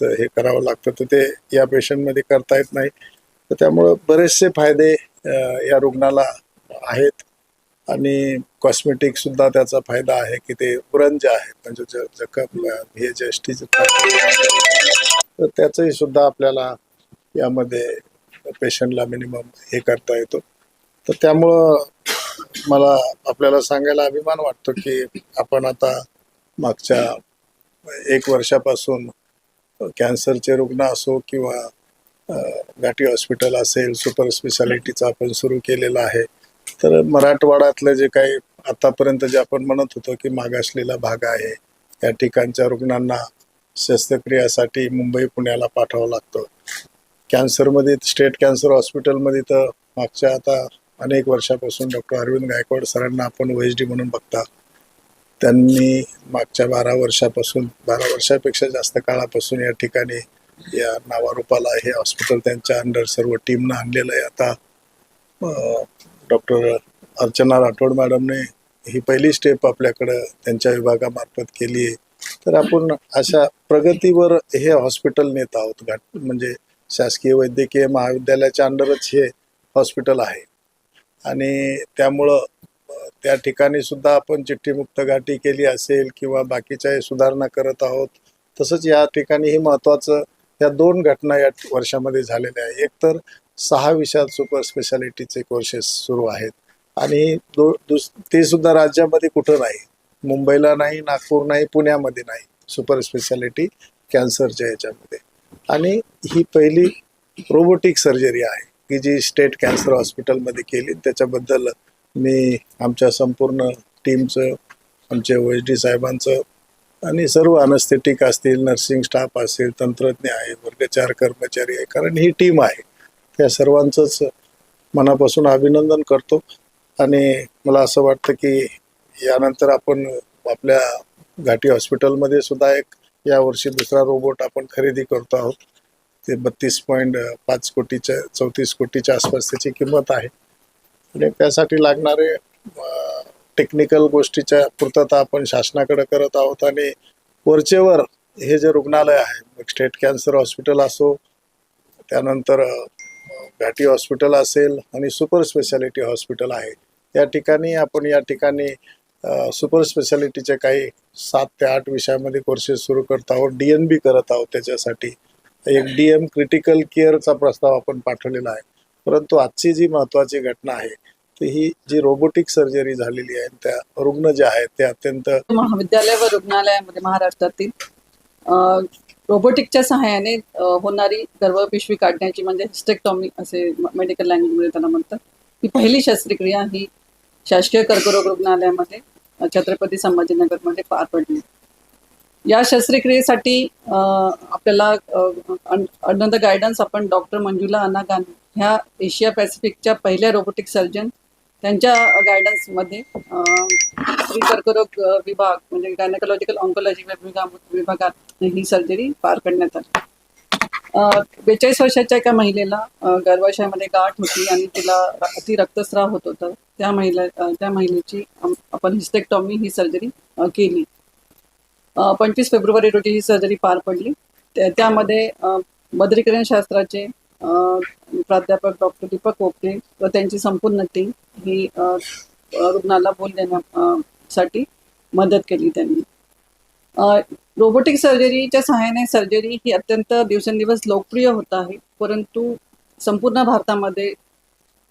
जास्त हे करावं लागतं. तर ते या पेशंटमध्ये करता येत नाही. तर त्यामुळं बरेचसे फायदे या रुग्णाला आहेत. आणि कॉस्मेटिकसुद्धा त्याचा फायदा आहे की ते व्रण जे आहेत म्हणजे ज- जखम हे जे एसटीचे तर त्याचंही सुद्धा आपल्याला यामध्ये पेशंटला मिनिमम हे करता येतो. तर त्यामुळं मला आपल्याला सांगायला अभिमान वाटतो की आपण आता मागच्या एक वर्षापासून कॅन्सरचे रुग्ण असो किंवा घाटी हॉस्पिटल असेल सुपर स्पेशालिटीचं आपण सुरू केलेलं आहे. तर मराठवाड्यातलं जे काही आतापर्यंत जे आपण म्हणत होतो की मागासलेला भाग आहे या ठिकाणच्या रुग्णांना शस्त्रक्रियासाठी मुंबई पुण्याला पाठवावं लागतं. कॅन्सरमध्ये स्टेट कॅन्सर हॉस्पिटलमध्ये तर मागच्या आता अनेक वर्षापासून डॉक्टर अरविंद गायकवाड सरांना आपण ओ एच डी म्हणून बघता. त्यांनी मागच्या बारा वर्षापासून बारा वर्षापेक्षा जास्त काळापासून या ठिकाणी या नावारूपाला हे हॉस्पिटल त्यांच्या अंडर सर्व टीमनं आणलेलं आहे. आता डॉक्टर अर्चना राठोड मॅडमने ही पहिली स्टेप आपल्याकडं त्यांच्या विभागामार्फत केली आहे. तर आपण अशा प्रगतीवर हे हॉस्पिटल नेत आहोत. घाट म्हणजे शासकीय वैद्यकीय महाविद्यालयाच्या अंडरच हे हॉस्पिटल आहे. आणि त्यामुळं त्या ठिकाणी सुद्धा आपण चिठ्ठीमुक्त गाठी केली असेल किंवा बाकीच्या सुधारणा करत आहोत तसंच या ठिकाणी हे महत्त्वाचं या दोन घटना या वर्षामध्ये झालेल्या आहे एक तर सहा विषयात सुपर स्पेशालिटीचे कोर्सेस सुरू आहेत आणि दो दुस ते सुद्धा राज्यामध्ये कुठं नाही. मुंबईला नाही नागपूर नाही पुण्यामध्ये नाही. सुपर स्पेशालिटी कॅन्सरच्या याच्यामध्ये. आणि ही पहिली रोबोटिक सर्जरी आहे की जी स्टेट कॅन्सर हॉस्पिटलमध्ये केली त्याच्याबद्दल मी आमच्या संपूर्ण टीमचं आमचे ओ एच डी साहेबांचं आणि सर्व अनस्थेटिक असतील नर्सिंग स्टाफ असेल तंत्रज्ञ आहे वर्गचार कर्मचारी आहे कारण ही टीम आहे. त्या सर्वांचंच मनापासून अभिनंदन करतो. आणि मला असं वाटतं की यानंतर आपण आपल्या घाटी हॉस्पिटलमध्ये सुद्धा एक यावर्षी दुसरा रोबोट आपण खरेदी करतो आहोत. ते बत्तीस पॉईंट पाच कोटीच्या चौतीस कोटीच्या आसपास त्याची किंमत आहे. आणि त्यासाठी लागणारे टेक्निकल गोष्टीच्या पूर्तता आपण शासनाकडे करत आहोत आणि वरचेवर हे जे रुग्णालय आहे स्टेट कॅन्सर हॉस्पिटल असो त्यानंतर घाटी हॉस्पिटल असेल आणि सुपर स्पेशालिटी हॉस्पिटल आहे. या ठिकाणी आपण या ठिकाणी सुपर स्पेशालिटीचे काही सात ते आठ विषयामध्ये कोर्सेस सुरू करत आहोत डी एन बी करत आहोत त्याच्यासाठी. एक डी एम क्रिटिकल केअरचा प्रस्ताव आपण पाठवलेला आहे. परंतु आजची जी महत्वाची घटना आहे ती ही जी रोबोटिक सर्जरी झालेली आहे त्या रुग्ण जे आहेत ते अत्यंत महाविद्यालय व रुग्णालयामध्ये महाराष्ट्रातील रोबोटिकच्या सहाय्याने होणारी गर्भपिशवी काढण्याची म्हणजे हिस्टेक्टॉमी असे मेडिकल लँग्वेजमध्ये त्याला म्हणतात. ही पहिली शस्त्रक्रिया ही शासकीय कर्करोग रुग्णालयामध्ये छत्रपती संभाजीनगरमध्ये पार पडली. या शस्त्रक्रियेसाठी आपल्याला अंडर द गायडन्स आपण डॉक्टर मंजुला अनागान ह्या एशिया पॅसिफिकच्या पहिल्या रोबोटिक सर्जन त्यांच्या गायडन्समध्ये स्त्री कर्करोग विभाग म्हणजे गायनेकॉलॉजिकल ऑन्कोलॉजी विभागा विभागात ही सर्जरी पार करण्यात आली. बेचाळीस वर्षाच्या एका महिलेला गर्भाशयामध्ये गाठ होती आणि तिला अति रक्तस्राव होत होता. त्या महिला त्या महिलेची आपण हिस्टेक्टॉमी ही सर्जरी केली. पंचवीस फेब्रुवारी रोजी ही सर्जरी पार पडली. त्यामध्ये बद्रीकरण शास्त्राचे प्राध्यापक डॉक्टर दीपक कोपरे व त्यांची संपूर्ण टीम ही रुग्णाला बोल देण्यासाठी मदत केली त्यांनी. रोबोटिक सर्जरीच्या सहाय्याने सर्जरी ही अत्यंत दिवसेंदिवस लोकप्रिय होत आहे. परंतु संपूर्ण भारतामध्ये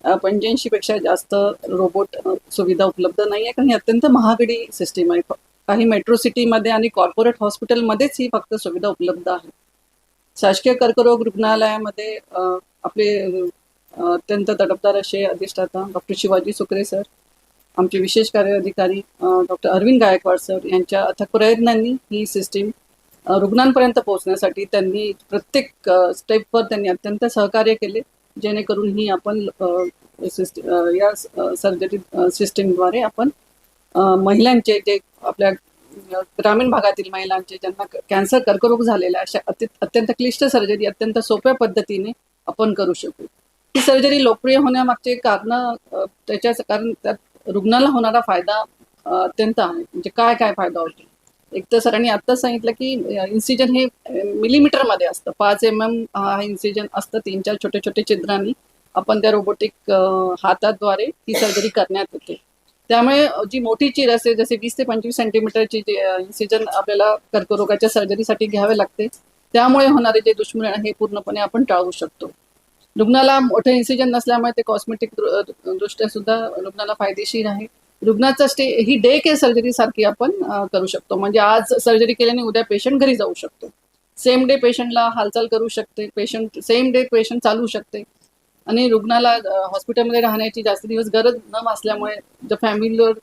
पंच्याऐंशी पेक्षा जास्त रोबोट सुविधा उपलब्ध नाही आहे कारण ही अत्यंत महागडी सिस्टीम आहे. काही मेट्रो सिटीमध्ये आणि कॉर्पोरेट हॉस्पिटलमध्येच ही फक्त सुविधा उपलब्ध आहे शासकीय कर्करोग रुग्णालयामध्ये आपले अत्यंत तडफदार असे अधिष्ठाता डॉक्टर शिवाजी सुकरे सर आमचे विशेष कार्य अधिकारी डॉक्टर अरविंद गायकवाड सर यांच्या अथक प्रयत्नांनी ही सिस्टीम रुग्णांपर्यंत पोहोचण्यासाठी त्यांनी प्रत्येक स्टेपवर त्यांनी अत्यंत सहकार्य केले जेणेकरून ही आपण अ, सिस्ट- या सर्जरी सिस्टीमद्वारे आपण महिलांचे जे आपल्या ग्रामीण भागातील महिलांचे ज्यांना कॅन्सर कर्करोग झालेला अशा अत्यंत क्लिष्ट सर्जरी अत्यंत सोप्या पद्धतीने आपण करू शकू. ही सर्जरी लोकप्रिय होण्यामागचे कारण त्याच्या त्याच्याच कारण त्यात रुग्णाला होणारा फायदा अत्यंत आहे. म्हणजे काय काय फायदा होतो? एक तर सरांनी आत्ताच सांगितलं की इन्सिजन हे मिलीमीटरमध्ये असतं. पाच एम एम हा इन्सिजन असतं तीन चार छोटे छोटे छिद्रांनी. आपण त्या रोबोटिक हाताद्वारे ही सर्जरी करण्यात येते. त्यामुळे जी मोठी चीर असते जसे वीस ते पंचवीस सेंटीमीटरची इन्सिजन आपल्याला कर्करोगाच्या सर्जरीसाठी घ्यावे लागते त्यामुळे होणारे जे दुष्परिणाम हे पूर्णपणे आपण टाळू शकतो. रुग्णाला मोठं इन्सिजन नसल्यामुळे ते कॉस्मेटिक दृष्ट्या सुद्धा रुग्णाला फायदेशीर आहे. रुग्णाचा स्टे ही डे केअर सर्जरी सारखी आपण करू शकतो. म्हणजे आज सर्जरी केल्याने उद्या पेशंट घरी जाऊ शकतो. सेम डे पेशंटला हालचाल करू शकते पेशंट सेम डे पेशंट चालू शकते. आणि रुग्णाला हॉस्पिटलमध्ये राहण्याची जास्त दिवस गरज न असल्यामुळे जर फॅमिलीवर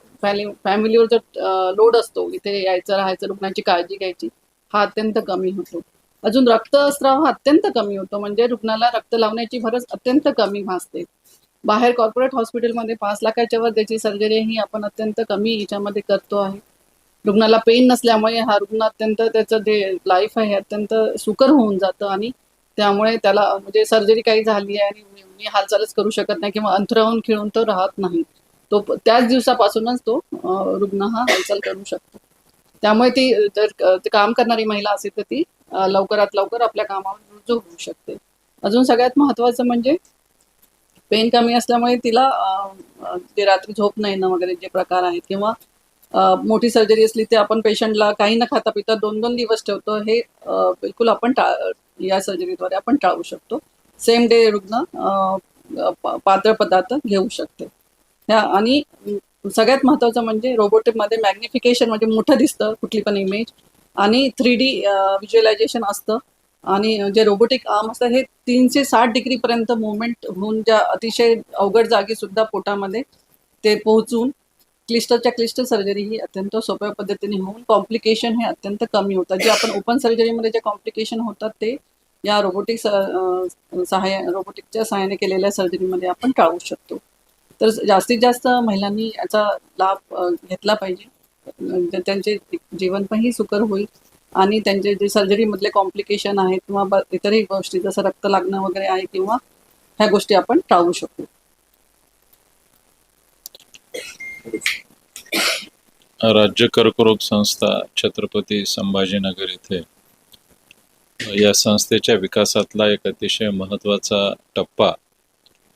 फॅमिलीवर जर लोड असतो इथे यायचं राहायचं रुग्णाची काळजी घ्यायची हा अत्यंत कमी होतो. अजून रक्तस्राव हा अत्यंत कमी होतो म्हणजे रुग्णाला रक्त लावण्याची भरज अत्यंत कमी भासते. बाहेर कॉर्पोरेट हॉस्पिटलमध्ये पाच लाखाच्या वर त्याची सर्जरी ही आपण अत्यंत कमी याच्यामध्ये करतो आहे. रुग्णाला पेन नसल्यामुळे हा रुग्ण अत्यंत त्याचं जे लाईफ आहे अत्यंत सुकर होऊन जातं आणि त्यामुळे त्याला म्हणजे सर्जरी काही झाली आहे आणि मी- हालचालच करू शकत नाही किंवा अंथराहून खिळून तो राहत नाही. तो त्याच दिवसापासूनच तो रुग्ण हा हालचाल करू शकतो. त्यामुळे ती जर काम करणारी महिला असेल तर ती लवकरात लवकर आपल्या कामावर रुजू होऊ शकते. अजून सगळ्यात महत्वाचं म्हणजे पेन कमी असल्यामुळे तिला जे रात्री झोप नाही ना वगैरे जे प्रकार आहेत किंवा मोठी सर्जरी असली ते आपण पेशंटला काही न खाता पिता दोन दोन दिवस ठेवतो. हे बिलकुल आपण टाळ या सर्जरीद्वारे आपण टाळू शकतो. सेम डे रुग्ण पात्र पातळ पदार्थ घेऊ शकते. ह्या आणि सगळ्यात महत्वाचं म्हणजे रोबोटिकमध्ये मॅग्निफिकेशन म्हणजे मोठं दिसतं कुठली पण इमेज आणि थ्री डी व्हिज्युअलायझेशन असतं. आणि जे रोबोटिक आर्म असतात हे तीनशे साठ डिग्रीपर्यंत मुवमेंट होऊन ज्या अतिशय अवघड जागी सुद्धा पोटामध्ये ते पोहोचून क्लिस्टरच्या क्लिस्टर सर्जरी ही अत्यंत सोप्या पद्धतीने होऊन कॉम्प्लिकेशन हे अत्यंत कमी होतात. जे आपण ओपन सर्जरीमध्ये जे कॉम्प्लिकेशन होतात ते या रोबोटिक सहाय्या रोबोटिकच्या सहाय्याने केलेल्या सर्जरीमध्ये आपण टाळू शकतो. तर जास्तीत जास्त महिलांनी याचा लाभ घेतला पाहिजे. त्यांचे जीवन पण ही सुकर होईल आणि त्यांचे जे सर्जरीमधले कॉम्प्लिकेशन आहेत किंवा इतरही गोष्टी जसं रक्त लागणं वगैरे आहे किंवा ह्या गोष्टी आपण टाळू शकतो राज्य कर्करोग संस्था छत्रपती संभाजीनगर इथे या संस्थेच्या विकासातला एक अतिशय महत्त्वाचा टप्पा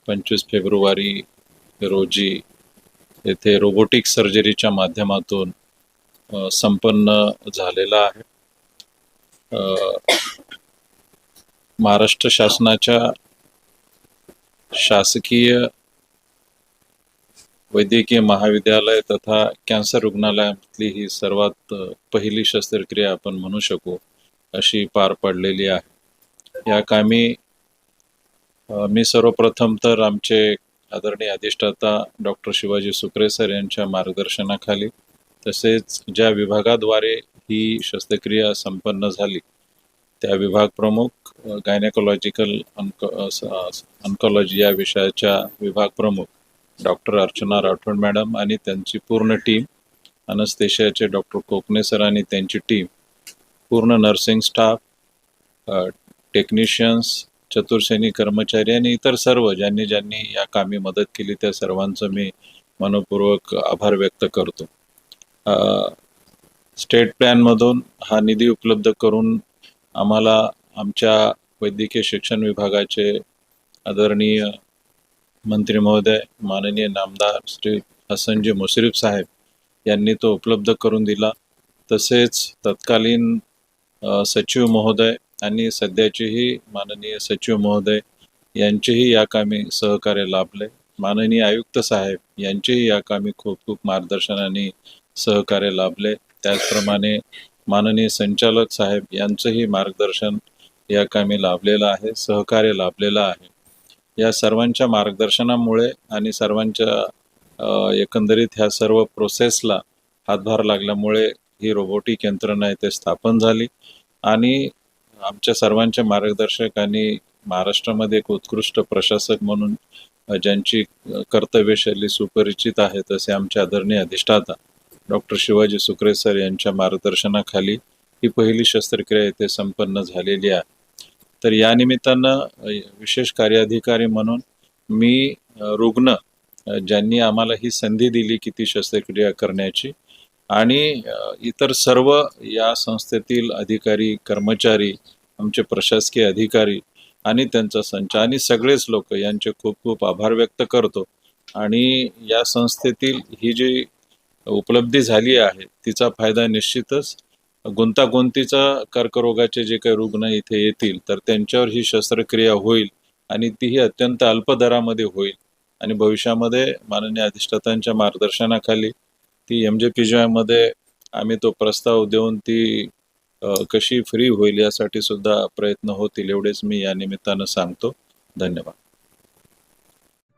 पंचवीस फेब्रुवारी रोजी येथे रोबोटिक सर्जरीच्या माध्यमातून संपन्न झालेला आहे. महाराष्ट्र शासनाच्या शासकीय वैद्यकीय महाविद्यालय तथा कॅन्सर रुग्णालयातली ही सर्वात पहिली शस्त्रक्रिया आपण म्हणू शकू अशी पार पडलेली आहे. या कामी मी सर्वप्रथम तर आमचे आदरणीय अधिष्ठाता डॉक्टर शिवाजी सुक्रे सर यांच्या मार्गदर्शनाखाली तसेच ज्या विभागाद्वारे ही शस्त्रक्रिया संपन्न झाली त्या विभाग प्रमुख गायनेकोलॉजिकल ऑन्कॉलॉजी या विषयाच्या विभाग प्रमुख डॉक्टर अर्चना राठोड मॅडम आणि त्यांची पूर्ण टीम अनस्तेशियाचे डॉक्टर कोकणे सर आणि त्यांची टीम पूर्ण नर्सिंग स्टाफ टेक्निशियन्स चतुर्सेनी कर्मचारी आणि इतर सर्व ज्यांनी ज्यांनी या कामी मदत केली त्या सर्वांचं मी मनपूर्वक आभार व्यक्त करतो. स्टेट प्लॅनमधून हा निधी उपलब्ध करून आम्हाला आमच्या वैद्यकीय शिक्षण विभागाचे आदरणीय मंत्री महोदय माननीय नामदार श्री हसनजी मुश्रीफ साहेब यांनी तो उपलब्ध करून दिला. तसेच तत्कालीन सचिव महोदय आणि सध्याचेही माननीय सचिव महोदय यांचेही या कामी सहकार्य लाभले. माननीय आयुक्त साहेब यांचेही या कामी खूप खूप मार्गदर्शन आणि सहकार्य लाभले. त्याचप्रमाणे माननीय संचालक साहेब यांचंही मार्गदर्शन या कामी लाभलेलं आहे सहकार्य लाभलेलं आहे. या सर्वांच्या मार्गदर्शनामुळे आणि सर्वांच्या एकंदरीत ह्या सर्व प्रोसेसला हातभार लागल्यामुळे ही रोबोटिक यंत्रणा इथे स्थापन झाली. आणि आमच्या सर्वांचे मार्गदर्शक आणि महाराष्ट्रामध्ये एक उत्कृष्ट प्रशासक म्हणून ज्यांची कर्तव्यशैली सुपरिचित आहे तसे आमचे आदरणीय अधिष्ठाता डॉक्टर शिवाजी सुक्रे सर यांच्या मार्गदर्शनाखाली ही पहिली शस्त्रक्रिया येथे संपन्न झालेली आहे. तर या निमित्तानं विशेष कार्याधिकारी म्हणून मी रुग्ण ज्यांनी आम्हाला ही संधी दिली की ती शस्त्रक्रिया करण्याची आणि इतर सर्व या संस्थेतील अधिकारी कर्मचारी आमचे प्रशासकीय अधिकारी आणि त्यांचा संच आणि सगळेच लोक यांचे खूप खूप आभार व्यक्त करतो. आणि या संस्थेतील ही जी उपलब्धी झाली आहे तिचा फायदा निश्चितच गुंतागुंतीचा कर्करोगाचे जे काही रुग्ण इथे येतील तर त्यांच्यावर ही शस्त्रक्रिया होईल आणि तीही अत्यंत अल्प दरामध्ये होईल. आणि भविष्यामध्ये माननीय अधिष्ठातांच्या मार्गदर्शनाखाली ती एम जे पी जी आम्ही तो प्रस्ताव देऊन ती कशी फ्री होईल यासाठी सुद्धा प्रयत्न होतील एवढेच मी या निमित्तानं सांगतो. धन्यवाद.